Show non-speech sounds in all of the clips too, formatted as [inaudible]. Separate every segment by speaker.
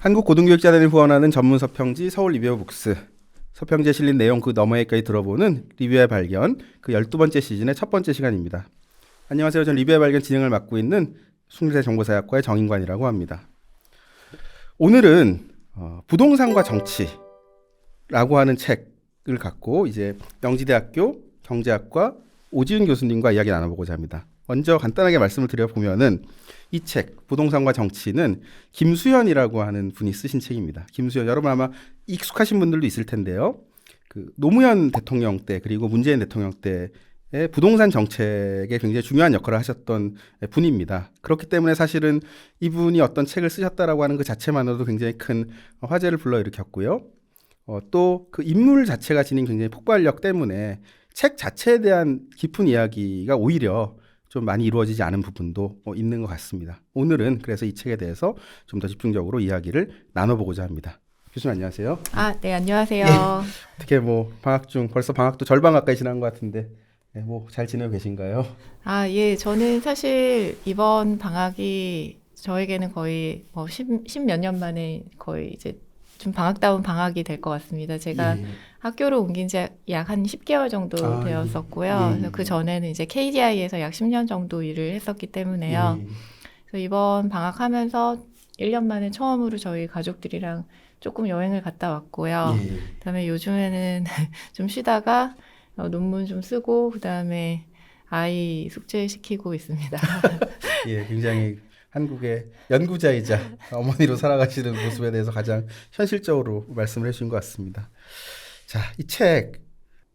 Speaker 1: 한국고등교육자단이 후원하는 전문 서평지 서울 리뷰어 북스 서평지에 실린 내용 그 너머에까지 들어보는 리뷰의 발견 그 12번째 시즌의 첫 번째 시간입니다. 안녕하세요. 전 리뷰의 발견 진행을 맡고 있는 숭실대 정보사학과의 정인관이라고 합니다. 오늘은 어, 부동산과 정치라고 하는 책을 갖고 이제 명지대학교 경제학과 오지은 교수님과 이야기 나눠보고자 합니다. 먼저 간단하게 말씀을 드려보면은 이 책 부동산과 정치는 김수현이라고 하는 분이 쓰신 책입니다. 김수현 여러분 아마 익숙하신 분들도 있을 텐데요. 그 노무현 대통령 때 그리고 문재인 대통령 때의 부동산 정책에 굉장히 중요한 역할을 하셨던 분입니다. 그렇기 때문에 사실은 이분이 어떤 책을 쓰셨다라고 하는 그 자체만으로도 굉장히 큰 화제를 불러일으켰고요. 어, 또 그 인물 자체가 지닌 굉장히 폭발력 때문에 책 자체에 대한 깊은 이야기가 오히려 좀 많이 이루어지지 않은 부분도 어, 있는 것 같습니다. 오늘은 그래서 이 책에 대해서 좀 더 집중적으로 이야기를 나눠보고자 합니다. 교수님 안녕하세요.
Speaker 2: 아, 네, 안녕하세요.
Speaker 1: 어떻게 뭐 방학 중 벌써 방학도 절반 가까이 지난 것 같은데 네, 뭐잘 지내고 계신가요?
Speaker 2: 아, 예, 저는 사실 이번 방학이 저에게는 거의 뭐 10, 10몇 년 만에 거의 이제 좀 방학다운 방학이 될 것 같습니다. 제가
Speaker 1: 예.
Speaker 2: 학교를 옮긴 지 약 한 10개월 정도
Speaker 1: 아, 예.
Speaker 2: 되었었고요.
Speaker 1: 예,
Speaker 2: 그 전에는 이제 KDI에서 약 10년 정도 일을 했었기 때문에요.
Speaker 1: 예.
Speaker 2: 그래서 이번 방학하면서 1년 만에 처음으로 저희 가족들이랑 조금 여행을 갔다 왔고요.
Speaker 1: 예.
Speaker 2: 그다음에 요즘에는 [laughs] 좀 쉬다가 어, 논문 좀 쓰고 그다음에 아이 숙제 시키고 있습니다. [laughs]
Speaker 1: 예, 굉장히 한국의 연구자이자 어머니로 살아가시는 모습에 대해서 가장 현실적으로 말씀을 해주신 것 같습니다. 자, 이 책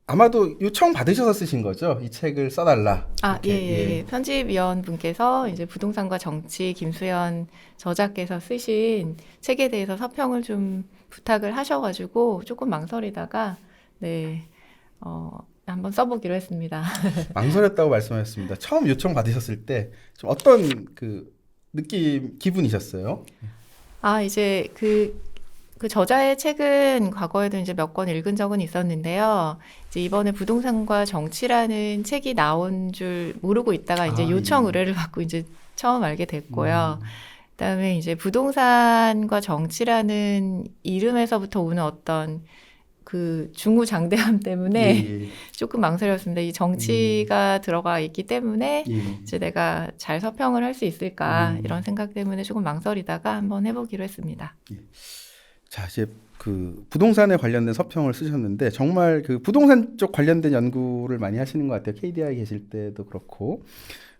Speaker 1: 아마도 요청 받으셔서 쓰신 거죠? 이 책을 써달라.
Speaker 2: 아, 예,
Speaker 1: 이렇게,
Speaker 2: 예, 예. 편집위원분께서 이제 부동산과 정치 김수현 저자께서 쓰신 책에 대해서 서평을 좀 부탁을 하셔가지고 조금 망설이다가 네, 어, 한번 써보기로 했습니다. [laughs]
Speaker 1: 망설였다고 말씀하셨습니다. 처음 요청 받으셨을 때 좀 어떤 그 느낌 기분이셨어요?
Speaker 2: 아, 이제 그, 그 저자의 책은 과거에도 이제 몇 권 읽은 적은 있었는데요. 이제 이번에 부동산과 정치라는 책이 나온 줄 모르고 있다가 이제
Speaker 1: 아,
Speaker 2: 요청
Speaker 1: 예.
Speaker 2: 의뢰를 받고 이제 처음 알게 됐고요.
Speaker 1: 음,
Speaker 2: 그다음에 이제 부동산과 정치라는 이름에서부터 오는 어떤 그 중구장대함 때문에
Speaker 1: 예, 예, [laughs]
Speaker 2: 조금 망설였습니다. 이 정치가 들어가 있기 때문에
Speaker 1: 예.
Speaker 2: 이제 내가 잘 서평을 할 수 있을까
Speaker 1: 음.
Speaker 2: 이런 생각 때문에 조금 망설이다가 한번 해보기로 했습니다.
Speaker 1: 자, 이제 그 부동산에 관련된 서평을 쓰셨는데 정말 그 부동산 쪽 관련된 연구를 많이 하시는 것 같아요. KDI 계실 때도 그렇고.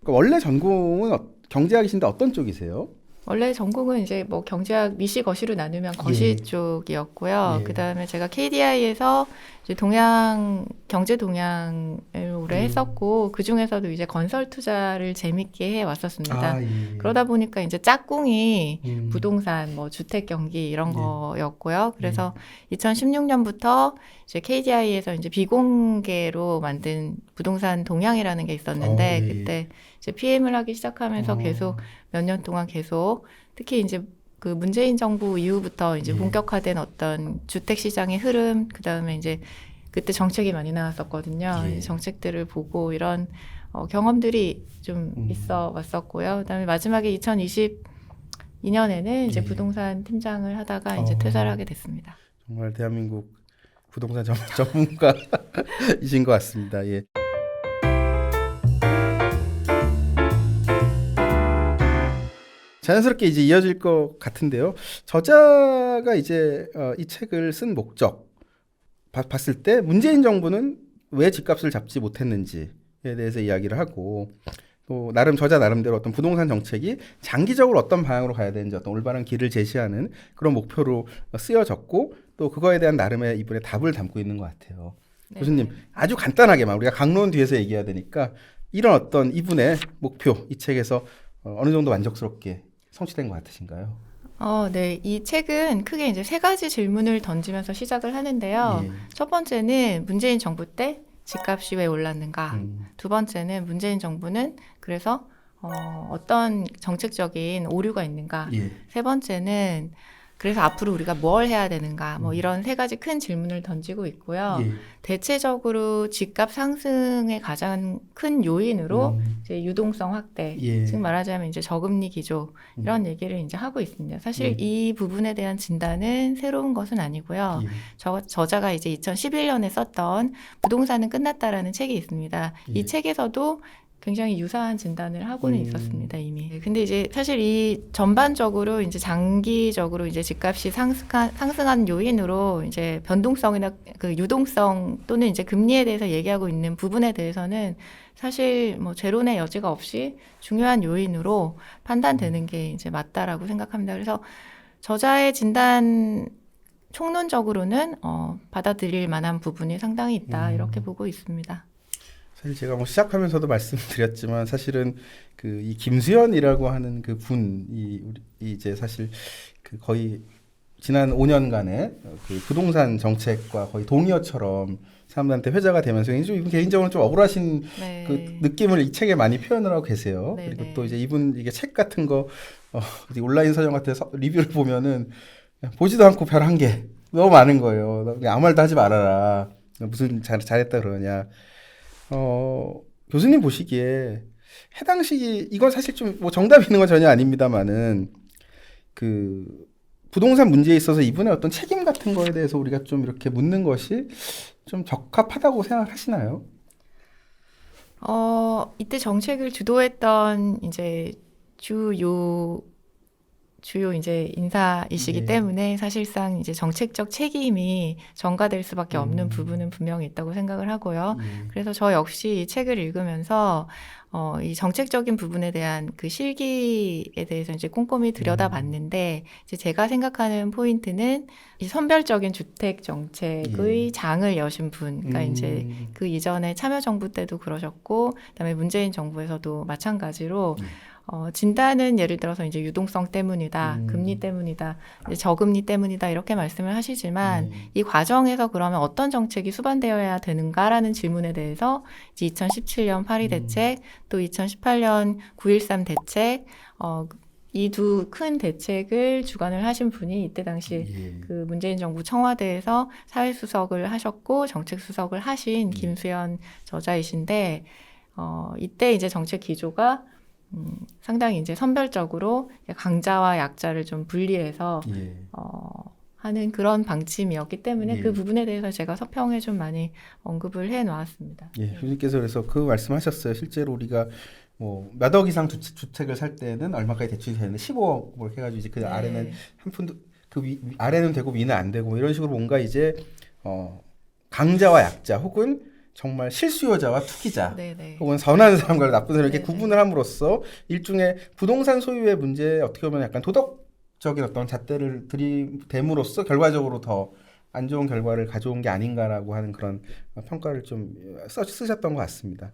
Speaker 1: 그러니까 원래 전공은 어- 경제학이신데 어떤 쪽이세요?
Speaker 2: 원래 전공은 이제 뭐 경제학 미시 거시로 나누면 거시
Speaker 1: 예.
Speaker 2: 쪽이었고요.
Speaker 1: 예.
Speaker 2: 그다음에 제가 KDI에서 이제 동양 경제 동양을 오래
Speaker 1: 음.
Speaker 2: 했었고 그 중에서도 이제 건설 투자를 재밌게 해 왔었습니다.
Speaker 1: 예.
Speaker 2: 그러다 보니까 이제 짝꿍이
Speaker 1: 음.
Speaker 2: 부동산, 뭐 주택 경기 이런
Speaker 1: 예.
Speaker 2: 거였고요. 그래서 2016년부터 이제 KDI에서 이제 비공개로 만든 부동산 동향이라는 게 있었는데
Speaker 1: 어, 예.
Speaker 2: 그때 이제 PM을 하기 시작하면서
Speaker 1: 어.
Speaker 2: 계속 몇 년 동안 계속 특히 이제 그 문재인 정부 이후부터 이제
Speaker 1: 예.
Speaker 2: 본격화된 어떤 주택 시장의 흐름, 그 다음에 이제 그때 정책이 많이 나왔었거든요.
Speaker 1: 예.
Speaker 2: 이 정책들을 보고 이런 어, 경험들이 좀
Speaker 1: 음.
Speaker 2: 있어 왔었고요. 그다음에 마지막에 2022년에는 이제
Speaker 1: 예.
Speaker 2: 부동산 팀장을 하다가 이제
Speaker 1: 어.
Speaker 2: 퇴사를 하게 됐습니다.
Speaker 1: 정말 대한민국 부동산 전, 전문가이신 것 같습니다. 예. 자연스럽게 이제 이어질 것 같은데요. 저자가 이제 어, 이 책을 쓴 목적 바- 봤을 때 문재인 정부는 왜 집값을 잡지 못했는지에 대해서 이야기를 하고 또 나름 저자 나름대로 어떤 부동산 정책이 장기적으로 어떤 방향으로 가야 되는지 어떤 올바른 길을 제시하는 그런 목표로 쓰여졌고 또 그거에 대한 나름의 이분의 답을 담고 있는 것 같아요.
Speaker 2: 네.
Speaker 1: 교수님 아주 간단하게만 우리가 강론 뒤에서 얘기해야 되니까 이런 어떤 이분의 목표 이 책에서 어, 어느 정도 만족스럽게 성취된 것 같으신가요?
Speaker 2: 어, 네. 이 책은 크게 이제 세 가지 질문을 던지면서 시작을 하는데요.
Speaker 1: 예.
Speaker 2: 첫 번째는 문재인 정부 때 집값이 왜 올랐는가?
Speaker 1: 음,
Speaker 2: 두 번째는 문재인 정부는 그래서 어, 어떤 정책적인 오류가 있는가?
Speaker 1: 예.
Speaker 2: 세 번째는 그래서 앞으로 우리가 뭘 해야 되는가 뭐
Speaker 1: 음.
Speaker 2: 이런 세 가지 큰 질문을 던지고 있고요.
Speaker 1: 예.
Speaker 2: 대체적으로 집값 상승의 가장 큰 요인으로
Speaker 1: 음.
Speaker 2: 이제 유동성 확대,
Speaker 1: 예.
Speaker 2: 즉 말하자면 이제 저금리 기조 이런
Speaker 1: 음.
Speaker 2: 얘기를 이제 하고 있습니다. 사실
Speaker 1: 예.
Speaker 2: 이 부분에 대한 진단은 새로운 것은 아니고요.
Speaker 1: 예.
Speaker 2: 저, 저자가 이제 2011년에 썼던 부동산은 끝났다라는 책이 있습니다.
Speaker 1: 예.
Speaker 2: 이 책에서도 굉장히 유사한 진단을 하고는
Speaker 1: 음.
Speaker 2: 있었습니다 이미. 네, 근데 이제 사실 이 전반적으로 이제 장기적으로 이제 집값이 상승한 상승한 요인으로 이제 변동성이나 그 유동성 또는 이제 금리에 대해서 얘기하고 있는 부분에 대해서는 사실 뭐 제론의 여지가 없이 중요한 요인으로 판단되는 게 이제 맞다라고 생각합니다. 그래서 저자의 진단 총론적으로는 어, 받아들일 만한 부분이 상당히 있다
Speaker 1: 음.
Speaker 2: 이렇게 보고 있습니다.
Speaker 1: 사실 제가 뭐 시작하면서도 말씀드렸지만 사실은 그 이 김수현이라고 하는 그 분이 이제 사실 그 거의 지난 5년간의 그 부동산 정책과 거의 동의어처럼 사람들한테 회자가 되면서 좀 개인적으로 좀 억울하신
Speaker 2: 네.
Speaker 1: 그 느낌을 이 책에 많이 표현을 하고 계세요.
Speaker 2: 네,
Speaker 1: 그리고
Speaker 2: 네.
Speaker 1: 또 이제 이분 이게 책 같은 거 어, 온라인 서점 같은 서, 리뷰를 보면은 보지도 않고 별 한 개 너무 많은 거예요. 아무 말도 하지 말아라. 무슨 잘 잘했다 그러냐. 어 교수님 보시기에 해당 시기 이건 사실 좀 뭐 정답 있는 건 전혀 아닙니다만은 그 부동산 문제에 있어서 이분의 어떤 책임 같은 거에 대해서 우리가 좀 이렇게 묻는 것이 좀 적합하다고 생각하시나요?
Speaker 2: 어, 이때 정책을 주도했던 이제 주요 주요 이제 인사이시기
Speaker 1: 네.
Speaker 2: 때문에 사실상 이제 정책적 책임이 전가될 수밖에 없는
Speaker 1: 음.
Speaker 2: 부분은 분명히 있다고 생각을 하고요.
Speaker 1: 예.
Speaker 2: 그래서 저 역시 이 책을 읽으면서 어, 이 정책적인 부분에 대한 그 실기에 대해서 이제 꼼꼼히 들여다봤는데 이제 제가 생각하는 포인트는 이 선별적인 주택 정책의 장을 여신 분, 그러니까 이제
Speaker 1: 음.
Speaker 2: 그 이전에 참여정부 때도 그러셨고, 그다음에 문재인 정부에서도 마찬가지로
Speaker 1: 음.
Speaker 2: 어, 진단은 예를 들어서 이제 유동성 때문이다,
Speaker 1: 음.
Speaker 2: 금리 때문이다, 이제 저금리 때문이다 이렇게 말씀을 하시지만
Speaker 1: 네.
Speaker 2: 이 과정에서 그러면 어떤 정책이 수반되어야 되는가라는 질문에 대해서 이제 2017년 파리
Speaker 1: 음.
Speaker 2: 대책, 또 2018년 9.13 대책, 어, 이 두 큰 대책을 주관을 하신 분이 이때 당시
Speaker 1: 예.
Speaker 2: 그 문재인 정부 청와대에서 사회수석을 하셨고 정책수석을 하신
Speaker 1: 음.
Speaker 2: 김수현 저자이신데 어, 이때 이제 정책 기조가 음, 상당히 이제 선별적으로 강자와 약자를 좀 분리해서
Speaker 1: 예.
Speaker 2: 어, 하는 그런 방침이었기 때문에
Speaker 1: 예.
Speaker 2: 그 부분에 대해서 제가 서평에 좀 많이 언급을 해 놓았습니다.
Speaker 1: 예, 교수님께서 그래서 그 말씀하셨어요. 실제로 우리가 뭐몇억 이상 주, 주택을 살 때는 얼마까지 대출이 되는데 15억 뭐 해가지고 이제 그
Speaker 2: 네.
Speaker 1: 아래는 한 푼도 그 위, 위- 아래는 되고 위는 안 되고 뭐 이런 식으로 뭔가 이제 어 강자와 약자 혹은 정말 실수요자와 투기자
Speaker 2: 네네.
Speaker 1: 혹은 선한 사람과 나쁜 사람 이렇게
Speaker 2: 네네.
Speaker 1: 구분을 함으로써 일종의 부동산 소유의 문제에 어떻게 보면 약간 도덕적인 어떤 잣대를 들이댐으로써 결과적으로 더 안 좋은 결과를 가져온 게 아닌가라고 하는 그런 평가를 좀 써, 쓰셨던 것 같습니다.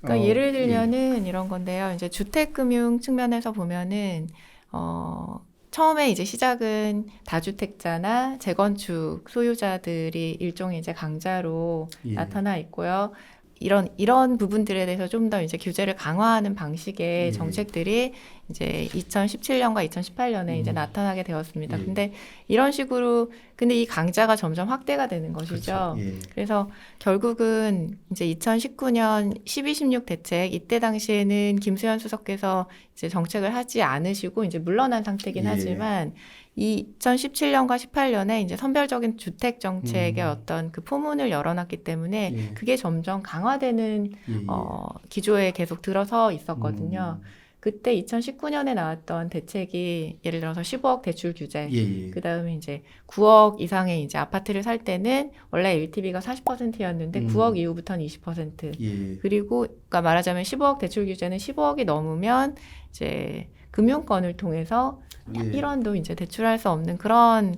Speaker 2: 그러니까
Speaker 1: 어,
Speaker 2: 예를 들면은 이런 건데요. 이제 주택 금융 측면에서 보면은 어 처음에 이제 시작은 다주택자나 재건축 소유자들이 일종의 이제 강자로
Speaker 1: 예.
Speaker 2: 나타나 있고요. 이런 이런 부분들에 대해서 좀 더 이제 규제를 강화하는 방식의
Speaker 1: 예.
Speaker 2: 정책들이 이제 2017년과 2018년에 이제
Speaker 1: 음.
Speaker 2: 나타나게 되었습니다.
Speaker 1: 예.
Speaker 2: 근데 이런 식으로 근데 이 강자가 점점 확대가 되는 것이죠.
Speaker 1: 그렇죠. 예.
Speaker 2: 그래서 결국은 이제 2019년 12, 16 대책 이때 당시에는 김수현 수석께서 이제 정책을 하지 않으시고 이제 물러난 상태긴
Speaker 1: 예.
Speaker 2: 하지만 2017년과 18년에 이제 선별적인 주택 정책의
Speaker 1: 음.
Speaker 2: 어떤 그 포문을 열어놨기 때문에
Speaker 1: 예.
Speaker 2: 그게 점점 강화되는
Speaker 1: 예, 예.
Speaker 2: 어, 기조에 계속 들어서 있었거든요.
Speaker 1: 음.
Speaker 2: 그때 2019년에 나왔던 대책이 예를 들어서 15억 대출 규제,
Speaker 1: 예, 예.
Speaker 2: 그 다음에 이제 9억 이상의 이제 아파트를 살 때는 원래 LTV가 40%였는데
Speaker 1: 음.
Speaker 2: 9억 이후부터는 20%.
Speaker 1: 예.
Speaker 2: 그리고 그러니까 말하자면 15억 대출 규제는 15억이 넘으면 이제 금융권을 통해서
Speaker 1: 예.
Speaker 2: 1원도 이제 대출할 수 없는 그런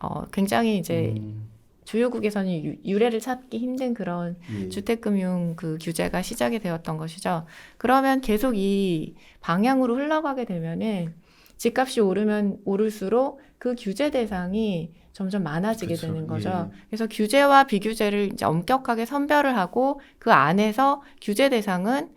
Speaker 2: 어 굉장히 이제
Speaker 1: 음,
Speaker 2: 주요국에서는 유, 유례를 찾기 힘든 그런
Speaker 1: 예.
Speaker 2: 주택금융 그 규제가 시작이 되었던 것이죠. 그러면 계속 이 방향으로 흘러가게 되면은 집값이 오르면 오를수록 그 규제 대상이 점점 많아지게
Speaker 1: 그렇죠.
Speaker 2: 되는 거죠.
Speaker 1: 예.
Speaker 2: 그래서 규제와 비규제를 이제 엄격하게 선별을 하고 그 안에서 규제 대상은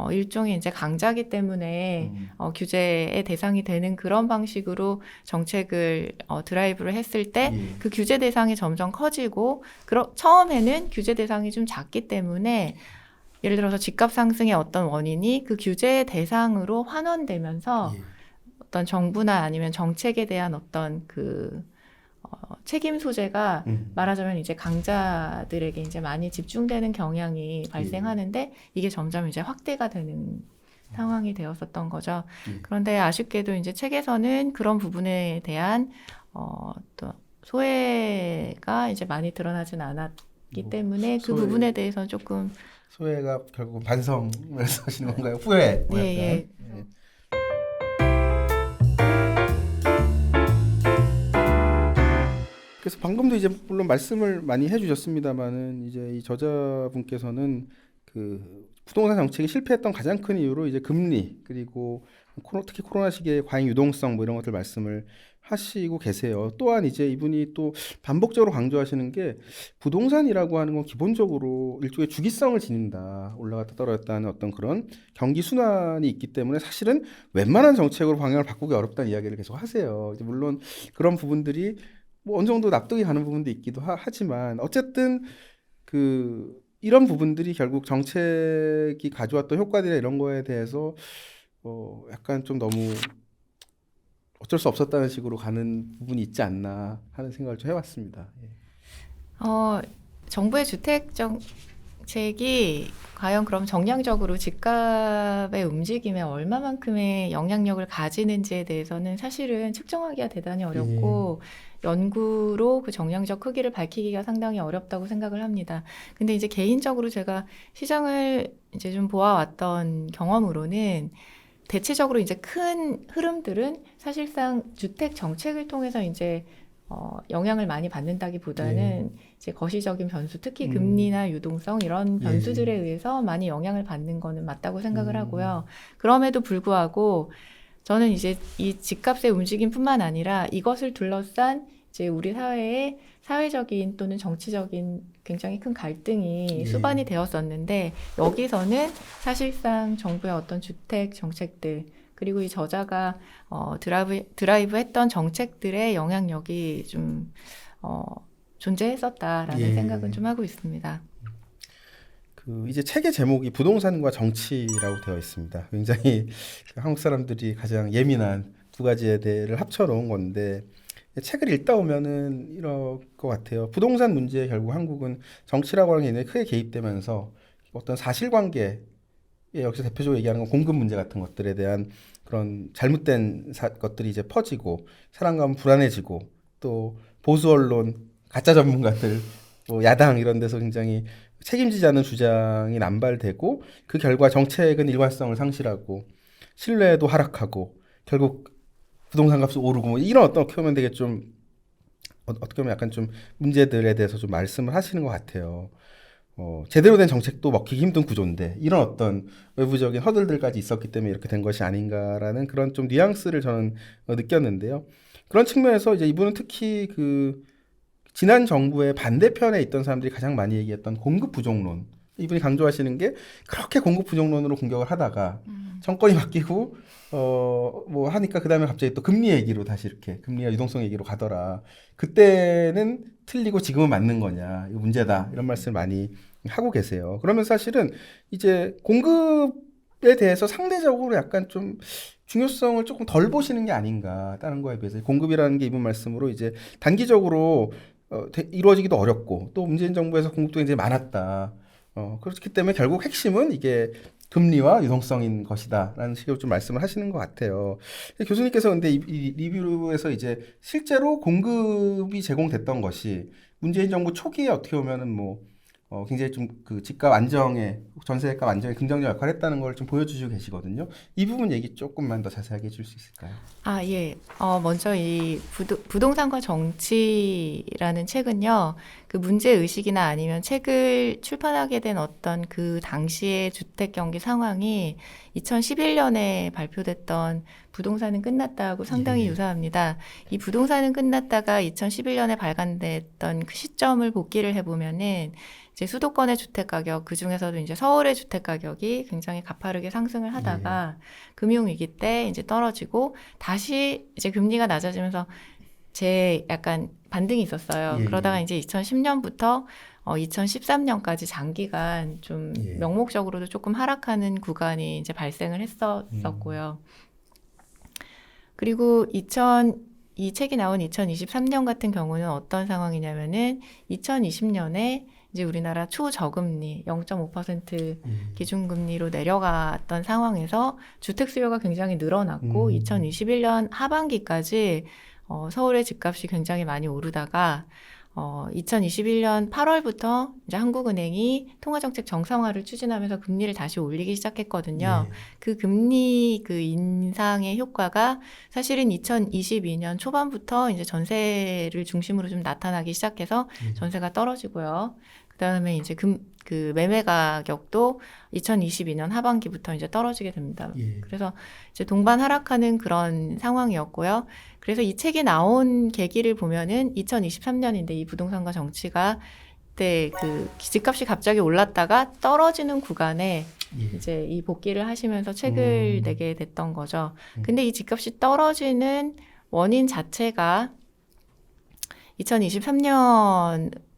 Speaker 2: 어, 일종의 이제 강자기 때문에 어, 규제의 대상이 되는 그런 방식으로 정책을 어, 드라이브를 했을 때
Speaker 1: 예.
Speaker 2: 그 규제 대상이 점점 커지고 그러, 처음에는 규제 대상이 좀 작기 때문에 예를 들어서 집값 상승의 어떤 원인이 그 규제 대상으로 환원되면서
Speaker 1: 예.
Speaker 2: 어떤 정부나 아니면 정책에 대한 어떤 그 어, 책임 소재가
Speaker 1: 음.
Speaker 2: 말하자면 이제 강자들에게 이제 많이 집중되는 경향이 발생하는데 이게 점점 이제 확대가 되는 상황이 되었었던 거죠.
Speaker 1: 음.
Speaker 2: 그런데 아쉽게도 이제 책에서는 그런 부분에 대한 어, 또 소외가 이제 많이 드러나진 않았기
Speaker 1: 뭐,
Speaker 2: 때문에 그
Speaker 1: 소외.
Speaker 2: 부분에 대해서는 조금
Speaker 1: 소외가 결국 반성을 [laughs] 하시는 건가요? 후회. 뭐 예, 그래서 방금도 이제 물론 말씀을 많이 해주셨습니다만은 이제 이 저자분께서는 그 부동산 정책이 실패했던 가장 큰 이유로 이제 금리 그리고 코로- 특히 코로나 시기에 과잉 유동성 뭐 이런 것들 말씀을 하시고 계세요. 또한 이제 이분이 또 반복적으로 강조하시는 게 부동산이라고 하는 건 기본적으로 일종의 주기성을 지닌다. 올라갔다 떨어졌다 하는 어떤 그런 경기 순환이 있기 때문에 사실은 웬만한 정책으로 방향을 바꾸기 어렵다는 이야기를 계속 하세요. 이제 물론 그런 부분들이 뭐 어느 정도 납득이 가는 부분도 있기도 하, 하지만 어쨌든 그 이런 부분들이 결국 정책이 가져왔던 효과들이나 이런 거에 대해서 어 약간 좀 너무 어쩔 수 없었다는 식으로 가는 부분이 있지 않나 하는 생각을 좀 해봤습니다. 예.
Speaker 2: 어, 정부의 주택 정 책이 과연 그럼 정량적으로 집값의 움직임에 얼마만큼의 영향력을 가지는지에 대해서는 사실은 측정하기가 대단히 어렵고 연구로 그 정량적 크기를 밝히기가 상당히 어렵다고 생각을 합니다. 근데 이제 개인적으로 제가 시장을 이제 좀 보아왔던 경험으로는 대체적으로 이제 큰 흐름들은 사실상 주택 정책을 통해서 이제 어, 영향을 많이 받는다기보다는 이제 거시적인 변수, 특히
Speaker 1: 음.
Speaker 2: 금리나 유동성 이런
Speaker 1: 예.
Speaker 2: 변수들에 의해서 많이 영향을 받는 거는 맞다고 생각을
Speaker 1: 음.
Speaker 2: 하고요. 그럼에도 불구하고 저는 이제 이 집값의 움직임뿐만 아니라 이것을 둘러싼 이제 우리 사회의 사회적인 또는 정치적인 굉장히 큰 갈등이
Speaker 1: 예.
Speaker 2: 수반이 되었었는데 여기서는 사실상 정부의 어떤 주택 정책들 그리고 이 저자가 어, 드라이브, 드라이브 했던 정책들의 영향력이 좀 어, 존재했었다라는
Speaker 1: 예.
Speaker 2: 생각은 좀 하고 있습니다.
Speaker 1: 그 이제 책의 제목이 부동산과 정치라고 되어 있습니다. 굉장히 한국 사람들이 가장 예민한 두 가지에 대해를 합쳐 놓은 건데 책을 읽다 보면은 이럴 것 같아요. 부동산 문제에 결국 한국은 정치라고 하는 게 크게 개입되면서 어떤 사실관계 예, 여기서 대표적으로 얘기하는 건 공급 문제 같은 것들에 대한 그런 잘못된 사- 것들이 이제 퍼지고 사람감은 불안해지고 또 보수 언론 가짜 전문가들 뭐 야당 이런 데서 굉장히 책임지지 않은 주장이 남발되고 그 결과 정책은 일관성을 상실하고 신뢰도 하락하고 결국 부동산 값이 오르고 뭐 이런 어떻게 보면 되게 좀 어, 어떻게 보면 약간 좀 문제들에 대해서 좀 말씀을 하시는 것 같아요. 어, 제대로 된 정책도 먹히기 힘든 구조인데 이런 어떤 외부적인 허들들까지 있었기 때문에 이렇게 된 것이 아닌가라는 그런 좀 뉘앙스를 저는 어, 느꼈는데요. 그런 측면에서 이제 이분은 특히 그 지난 정부의 반대편에 있던 사람들이 가장 많이 얘기했던 공급 부족론. 이분이 강조하시는 게 그렇게 공급 부족론으로 공격을 하다가 정권이 바뀌고 어 뭐 하니까 그다음에 갑자기 또 금리 얘기로 다시 이렇게 금리와 유동성 얘기로 가더라. 그때는 틀리고 지금은 맞는 거냐. 이거 문제다. 이런 말씀을 많이 하고 계세요. 그러면 사실은 이제 공급에 대해서 상대적으로 약간 좀 중요성을 조금 덜 보시는 게 아닌가. 다른 거에 비해서 공급이라는 게 이분 말씀으로 이제 단기적으로 어, 대- 이루어지기도 어렵고 또 문재인 정부에서 공급도 굉장히 많았다. 어, 그렇기 때문에 결국 핵심은 이게 금리와 유동성인 것이다라는 식으로 좀 말씀을 하시는 것 같아요. 교수님께서 근데 이, 이 리뷰에서 이제 실제로 공급이 제공됐던 것이 문재인 정부 초기에 어떻게 보면은 뭐 어, 굉장히 좀 그 집값 안정에 전세값 안정에 긍정적 역할을 했다는 걸 좀 보여주시고 계시거든요. 이 부분 얘기 조금만 더 자세하게 해줄 수 있을까요?
Speaker 2: 아, 예. 어, 먼저 이 부도, 부동산과 정치라는 책은요, 그 문제 의식이나 아니면 책을 출판하게 된 어떤 그 당시의 주택 경기 상황이 2011년에 발표됐던 부동산은 끝났다고 상당히
Speaker 1: 예.
Speaker 2: 유사합니다. 이 부동산은 끝났다가 2011년에 발간됐던 그 시점을 복기를 해보면은 이제 수도권의 주택 가격 그 중에서도 이제 서울의 주택 가격이 굉장히 가파르게 상승을 하다가 금융 위기 때 이제 떨어지고 다시 이제 금리가 낮아지면서 제 약간 반등이 있었어요.
Speaker 1: 예,
Speaker 2: 그러다가
Speaker 1: 예.
Speaker 2: 이제 2010년부터 어 2013년까지 장기간 좀
Speaker 1: 예.
Speaker 2: 명목적으로도 조금 하락하는 구간이 이제 발생을 했었었고요. 그리고 2000, 이 책이 나온 2023년 같은 경우는 어떤 상황이냐면은 2020년에 이제 우리나라 초저금리 0.5%
Speaker 1: 음.
Speaker 2: 기준금리로 내려갔던 상황에서 주택 수요가 굉장히 늘어났고
Speaker 1: 음.
Speaker 2: 2021년 하반기까지 어, 서울의 집값이 굉장히 많이 오르다가 어, 2021년 8월부터 이제 한국은행이 통화정책 정상화를 추진하면서 금리를 다시 올리기 시작했거든요.
Speaker 1: 예.
Speaker 2: 그 금리 그 인상의 효과가 사실은 2022년 초반부터 이제 전세를 중심으로 좀 나타나기 시작해서
Speaker 1: 음.
Speaker 2: 전세가 떨어지고요. 그다음에 이제 금, 그 매매 가격도 2022년 하반기부터 이제 떨어지게 됩니다.
Speaker 1: 예.
Speaker 2: 그래서 이제 동반 하락하는 그런 상황이었고요. 그래서 이 책이 나온 계기를 보면은 2023년인데 이 부동산과 정치가 그때 그 집값이 갑자기 올랐다가 떨어지는 구간에
Speaker 1: 예.
Speaker 2: 이제 이 복귀를 하시면서 책을
Speaker 1: 음.
Speaker 2: 내게 됐던 거죠.
Speaker 1: 음.
Speaker 2: 근데 이 집값이 떨어지는 원인 자체가 2023년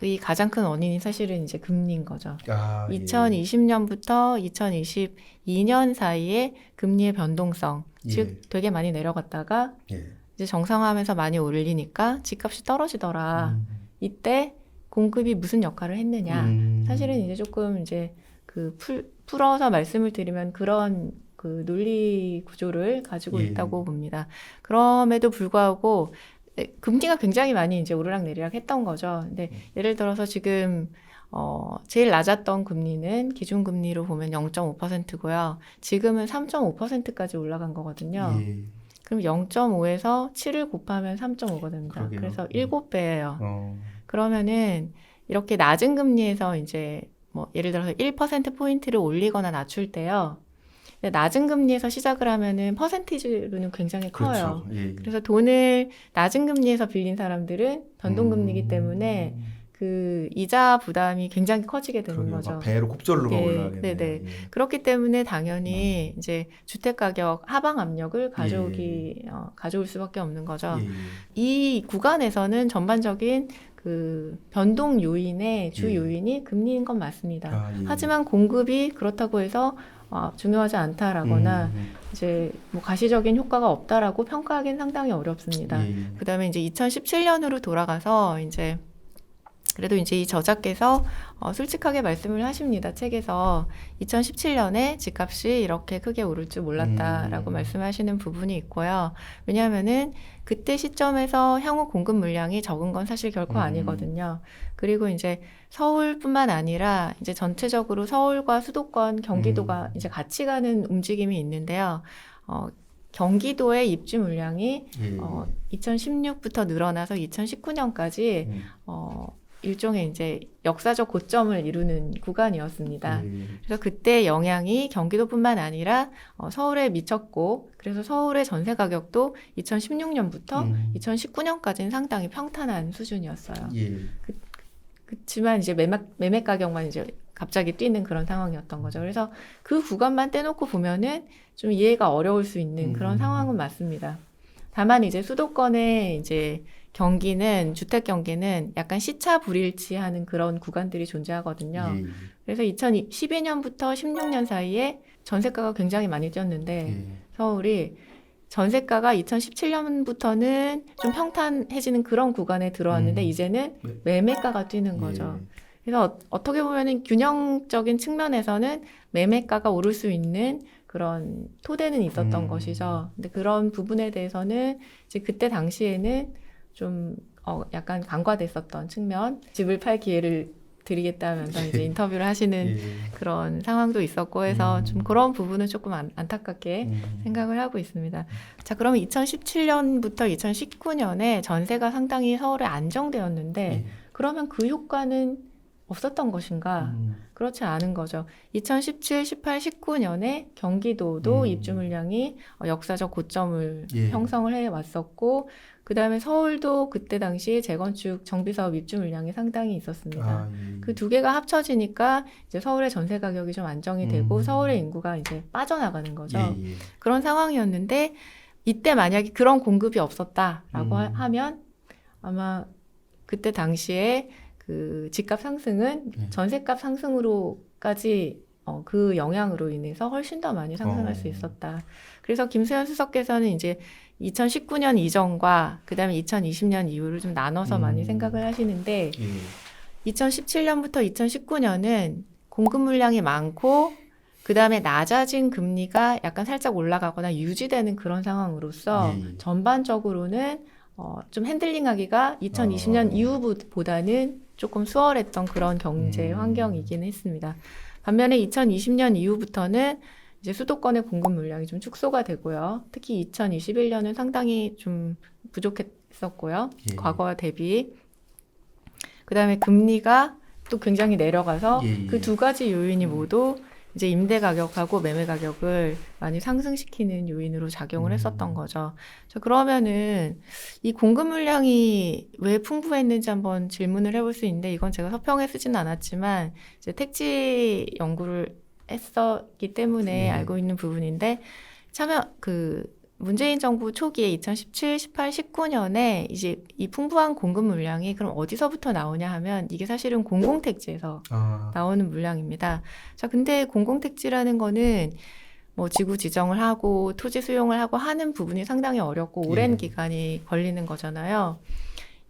Speaker 2: 의 가장 큰 원인이 사실은 이제 금리인 거죠.
Speaker 1: 아, 예.
Speaker 2: 2020년부터 2022년 사이에 금리의 변동성,
Speaker 1: 예.
Speaker 2: 즉 되게 많이 내려갔다가
Speaker 1: 예.
Speaker 2: 이제 정상화하면서 많이 올리니까 집값이 떨어지더라.
Speaker 1: 음.
Speaker 2: 이때 공급이 무슨 역할을 했느냐?
Speaker 1: 음.
Speaker 2: 사실은 이제 조금 이제 그 풀, 풀어서 말씀을 드리면 그런 그 논리 구조를 가지고
Speaker 1: 예.
Speaker 2: 있다고 봅니다. 그럼에도 불구하고 에, 금리가 굉장히 많이 이제 오르락 내리락 했던 거죠. 근데 예를 들어서 지금 어, 제일 낮았던 금리는 기준금리로 보면 0.5%고요. 지금은 3.5%까지 올라간 거거든요.
Speaker 1: 예.
Speaker 2: 그럼 0.5에서 7을 곱하면 3.5가 됩니다.
Speaker 1: 그러게요.
Speaker 2: 그래서
Speaker 1: 음.
Speaker 2: 7배예요.
Speaker 1: 어.
Speaker 2: 그러면은 이렇게 낮은 금리에서 이제 뭐 예를 들어서 1% 포인트를 올리거나 낮출 때요. 낮은 금리에서 시작을 하면은 퍼센티지로는 굉장히 커요.
Speaker 1: 그렇죠. 예.
Speaker 2: 그래서 돈을 낮은 금리에서 빌린 사람들은 변동금리이기
Speaker 1: 음.
Speaker 2: 때문에 그 이자 부담이 굉장히 커지게 되는. 거죠.
Speaker 1: 막 배로 곱절로
Speaker 2: 예,
Speaker 1: 올라가겠네요.
Speaker 2: 네네.
Speaker 1: 예.
Speaker 2: 그렇기 때문에
Speaker 1: 음.
Speaker 2: 당연히 이제 주택 가격 하방 압력을 가져오기 어, 가져올 수밖에 없는 거죠.
Speaker 1: 예.
Speaker 2: 이 구간에서는 전반적인 그 변동 요인의 주
Speaker 1: 예.
Speaker 2: 요인이 금리인 건 맞습니다.
Speaker 1: 아, 예.
Speaker 2: 하지만 공급이 그렇다고 해서 어, 중요하지 않다라거나
Speaker 1: 음,
Speaker 2: 이제 뭐 가시적인 효과가 없다라고 평가하기는 상당히
Speaker 1: 음.
Speaker 2: 어렵습니다.
Speaker 1: 예.
Speaker 2: 그다음에 이제 2017년으로 돌아가서 이제 그래도 이제 이 저자께서 어, 솔직하게 말씀을 하십니다. 책에서 2017년에 집값이 이렇게 크게 오를 줄 몰랐다라고
Speaker 1: 음.
Speaker 2: 말씀하시는 부분이 있고요. 왜냐하면은 그때 시점에서 향후 공급 물량이 적은 건 사실 결코
Speaker 1: 음.
Speaker 2: 아니거든요. 그리고 이제 서울뿐만 아니라 이제 전체적으로 서울과 수도권, 경기도가
Speaker 1: 음.
Speaker 2: 이제 같이 가는 움직임이 있는데요. 어, 경기도의 입주 물량이
Speaker 1: 예.
Speaker 2: 어, 2016부터 늘어나서 2019년까지
Speaker 1: 음.
Speaker 2: 어, 일종의 이제 역사적 고점을 이루는 구간이었습니다.
Speaker 1: 예.
Speaker 2: 그래서 그때 영향이 경기도뿐만 아니라 어, 서울에 미쳤고, 그래서 서울의 전세 가격도 2016년부터
Speaker 1: 음.
Speaker 2: 2019년까지는 상당히 평탄한 수준이었어요.
Speaker 1: 예.
Speaker 2: 그렇지만 이제 매매, 매매 가격만 이제 갑자기 뛰는 그런 상황이었던 거죠. 그래서 그 구간만 떼놓고 보면은 좀 이해가 어려울 수 있는 그런
Speaker 1: 음.
Speaker 2: 상황은 맞습니다. 다만 이제 수도권의 이제 경기는 주택 경기는 약간 시차 불일치하는 그런 구간들이 존재하거든요.
Speaker 1: 예.
Speaker 2: 그래서 2012년부터 16년 사이에 전세가가 굉장히 많이 뛰었는데
Speaker 1: 예.
Speaker 2: 서울이 전세가가 2017년부터는 좀 평탄해지는 그런 구간에 들어왔는데
Speaker 1: 음.
Speaker 2: 이제는
Speaker 1: 네.
Speaker 2: 매매가가 뛰는 거죠. 그래서 어, 떻게 보면은 균형적인 측면에서는 매매가가 오를 수 있는 그런 토대는 있었던
Speaker 1: 음.
Speaker 2: 것이죠. 근데 그런 부분에 대해서는 이제 그때 당시에는 좀 어, 약간 간과됐었던 측면, 집을 팔 기회를 드리겠다면서 이제 인터뷰를 하시는
Speaker 1: 예.
Speaker 2: 그런 상황도 있었고 해서
Speaker 1: 음.
Speaker 2: 좀 그런 부분은 조금 안, 안타깝게
Speaker 1: 음.
Speaker 2: 생각을 하고 있습니다. 자, 그러면 2017년부터 2019년에 전세가 상당히 서울에 안정되었는데
Speaker 1: 예.
Speaker 2: 그러면 그 효과는 없었던 것인가?
Speaker 1: 음.
Speaker 2: 그렇지 않은 거죠. 2017, 18, 19년에 경기도도
Speaker 1: 음.
Speaker 2: 입주 물량이 어, 역사적 고점을
Speaker 1: 예.
Speaker 2: 형성을 해 왔었고 그 다음에 서울도 그때 당시 재건축 정비 사업 입주 물량이 상당히 있었습니다.
Speaker 1: 아, 예.
Speaker 2: 그두 개가 합쳐지니까 이제 서울의 전세 가격이 좀 안정이 되고
Speaker 1: 음.
Speaker 2: 서울의 인구가 이제 빠져나가는 거죠.
Speaker 1: 예, 예.
Speaker 2: 그런 상황이었는데 이때 만약에 그런 공급이 없었다라고 하-
Speaker 1: 음.
Speaker 2: 하 면 아마 그때 당시에 그 집값 상승은
Speaker 1: 예.
Speaker 2: 전세값 상승으로까지 어, 그 영향으로 인해서 훨씬 더 많이 상승할
Speaker 1: 어.
Speaker 2: 수 있었다. 그래서 김수현 수석께서는 이제 2019년 이전과 그다음에 2020년 이후를 좀 나눠서
Speaker 1: 음.
Speaker 2: 많이 생각을 하시는데
Speaker 1: 예.
Speaker 2: 2017년부터 2019년은 공급 물량이 많고 그 다음에 낮아진 금리가 약간 살짝 올라가거나 유지되는 그런 상황으로서
Speaker 1: 예, 예.
Speaker 2: 전반적으로는 어, 좀 핸들링하기가 2020년
Speaker 1: 어.
Speaker 2: 이후보다는 조금 수월했던 그런 경제
Speaker 1: 음.
Speaker 2: 환경이긴 했습니다. 반면에 2020년 이후부터는 이제 수도권의 공급 물량이 좀 축소가 되고요. 특히 2021년은 상당히 좀 부족했었고요.
Speaker 1: 예.
Speaker 2: 과거와 대비. 그 다음에 금리가 또 굉장히 내려가서
Speaker 1: 예, 예.
Speaker 2: 그두 가지 요인이 모두 이제 임대 가격하고 매매 가격을 많이 상승시키는 요인으로 작용을
Speaker 1: 음.
Speaker 2: 했었던 거죠. 자, 그러면은 이 공급 물량이 왜 풍부했는지 한번 질문을 해볼 수 있는데 이건 제가 서평에 쓰지는 않았지만 이제 택지 연구를 했었기 때문에
Speaker 1: 네.
Speaker 2: 알고 있는 부분인데 참여 그 문재인 정부 초기에 2017, 18, 19년에 이제 이 풍부한 공급 물량이 그럼 어디서부터 나오냐 하면 이게 사실은 공공택지에서
Speaker 1: 아,
Speaker 2: 나오는 물량입니다. 자, 근데 공공택지라는 거는 뭐 지구 지정을 하고 토지 수용을 하고 하는 부분이 상당히 어렵고 오랜
Speaker 1: 예.
Speaker 2: 기간이 걸리는 거잖아요.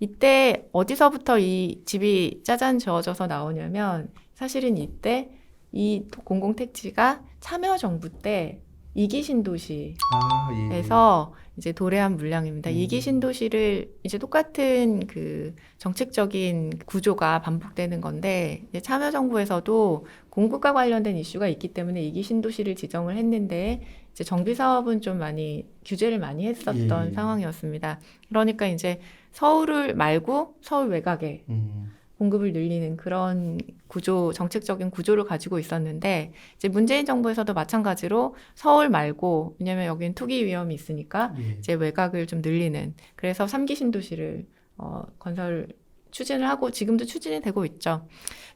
Speaker 2: 이때 어디서부터 이 집이 짜잔 지어져서 나오냐면 사실은 이때 이 공공택지가 참여정부 때 이기 신도시
Speaker 1: 아, 예.
Speaker 2: 에서 이제 도래한 물량입니다.
Speaker 1: 음.
Speaker 2: 이기 신도시를 이제 똑같은 그 정책적인 구조가 반복되는 건데 이제 참여정부에서도 공급과 관련된 이슈가 있기 때문에 이기 신도시를 지정을 했는데 이제 정비 사업은 좀 많이 규제를 많이 했었던
Speaker 1: 예.
Speaker 2: 상황이었습니다. 그러니까 이제 서울을 말고 서울 외곽에
Speaker 1: 음,
Speaker 2: 공급을 늘리는 그런 구조, 정책적인 구조를 가지고 있었는데, 이제 문재인 정부에서도 마찬가지로 서울 말고, 왜냐면 여기는 투기 위험이 있으니까,
Speaker 1: 예.
Speaker 2: 이제 외곽을 좀 늘리는, 그래서 삼기 신도시를, 어, 건설 추진을 하고, 지금도 추진이 되고 있죠.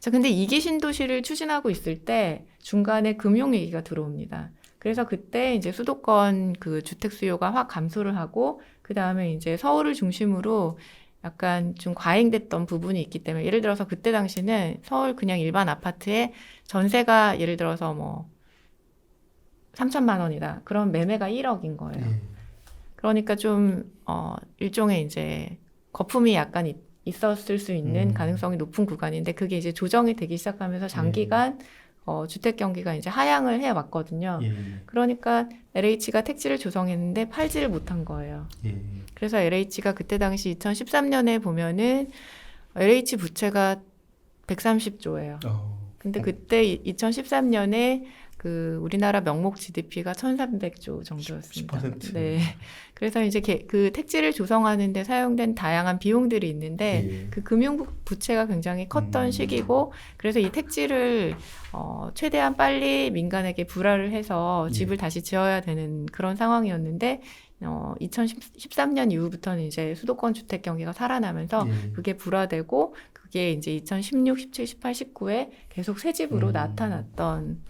Speaker 2: 자, 근데 이기 신도시를 추진하고 있을 때, 중간에 금융 위기가 들어옵니다. 그래서 그때 이제 수도권 그 주택 수요가 확 감소를 하고, 그 다음에 이제 서울을 중심으로 약간 좀 과잉됐던 부분이 있기 때문에 예를 들어서 그때 당시는 서울 그냥 일반 아파트에 전세가 예를 들어서 뭐 3천만 원이다. 그럼 매매가 1억인 거예요.
Speaker 1: 예.
Speaker 2: 그러니까 좀 어, 일종의 이제 거품이 약간 있, 있었을 수 있는
Speaker 1: 음.
Speaker 2: 가능성이 높은 구간인데 그게 이제 조정이 되기 시작하면서 장기간 어, 주택 경기가 이제 하향을 해 왔거든요.
Speaker 1: 예.
Speaker 2: 그러니까 LH가 택지를 조성했는데 팔지를 못한 거예요.
Speaker 1: 예.
Speaker 2: 그래서 LH가 그때 당시 2013년에 보면은 LH 부채가 130조예요.
Speaker 1: 어.
Speaker 2: 근데 그때 2013년에 그 우리나라 명목 GDP가 1,300조 정도였습니다.
Speaker 1: 10%.
Speaker 2: 네. [laughs] 그래서 이제 개- 그 택지를 조성하는 데 사용된 다양한 비용들이 있는데
Speaker 1: 예.
Speaker 2: 그 금융 부- 부채가 굉장히 컸던
Speaker 1: 음.
Speaker 2: 시기고 그래서 이 택지를 어, 최대한 빨리 민간에게 불화를 해서
Speaker 1: 예.
Speaker 2: 집을 다시 지어야 되는 그런 상황이었는데 어, 2013년 이후부터는 이제 수도권 주택 경기가 살아나면서
Speaker 1: 예.
Speaker 2: 그게 불화되고 그게 이제 2016, 17, 18, 19에 계속 새 집으로
Speaker 1: 음.
Speaker 2: 나타났던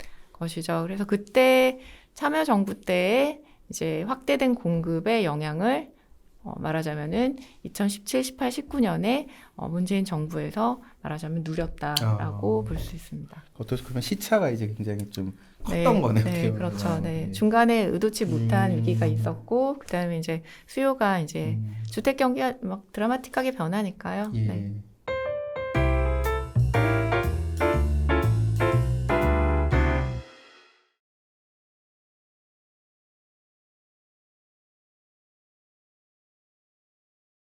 Speaker 2: 것이죠. 그래서 그때 참여정부 때에 이제 확대된 공급의 영향을 어, 말하자면은 2017, 18, 19년에 어, 문재인 정부에서 말하자면 누렸다라고
Speaker 1: 아.
Speaker 2: 볼수 있습니다.
Speaker 1: 어떻게 보면 시차가 이제 굉장히 좀
Speaker 2: 네,
Speaker 1: 컸던 거네요.
Speaker 2: 네, 그렇죠. 네.
Speaker 1: 예.
Speaker 2: 중간에 의도치 못한
Speaker 1: 음.
Speaker 2: 위기가 있었고, 그 다음에 이제 수요가 이제
Speaker 1: 음.
Speaker 2: 주택 경기가 막 드라마틱하게 변하니까요.
Speaker 1: 예.
Speaker 2: 네.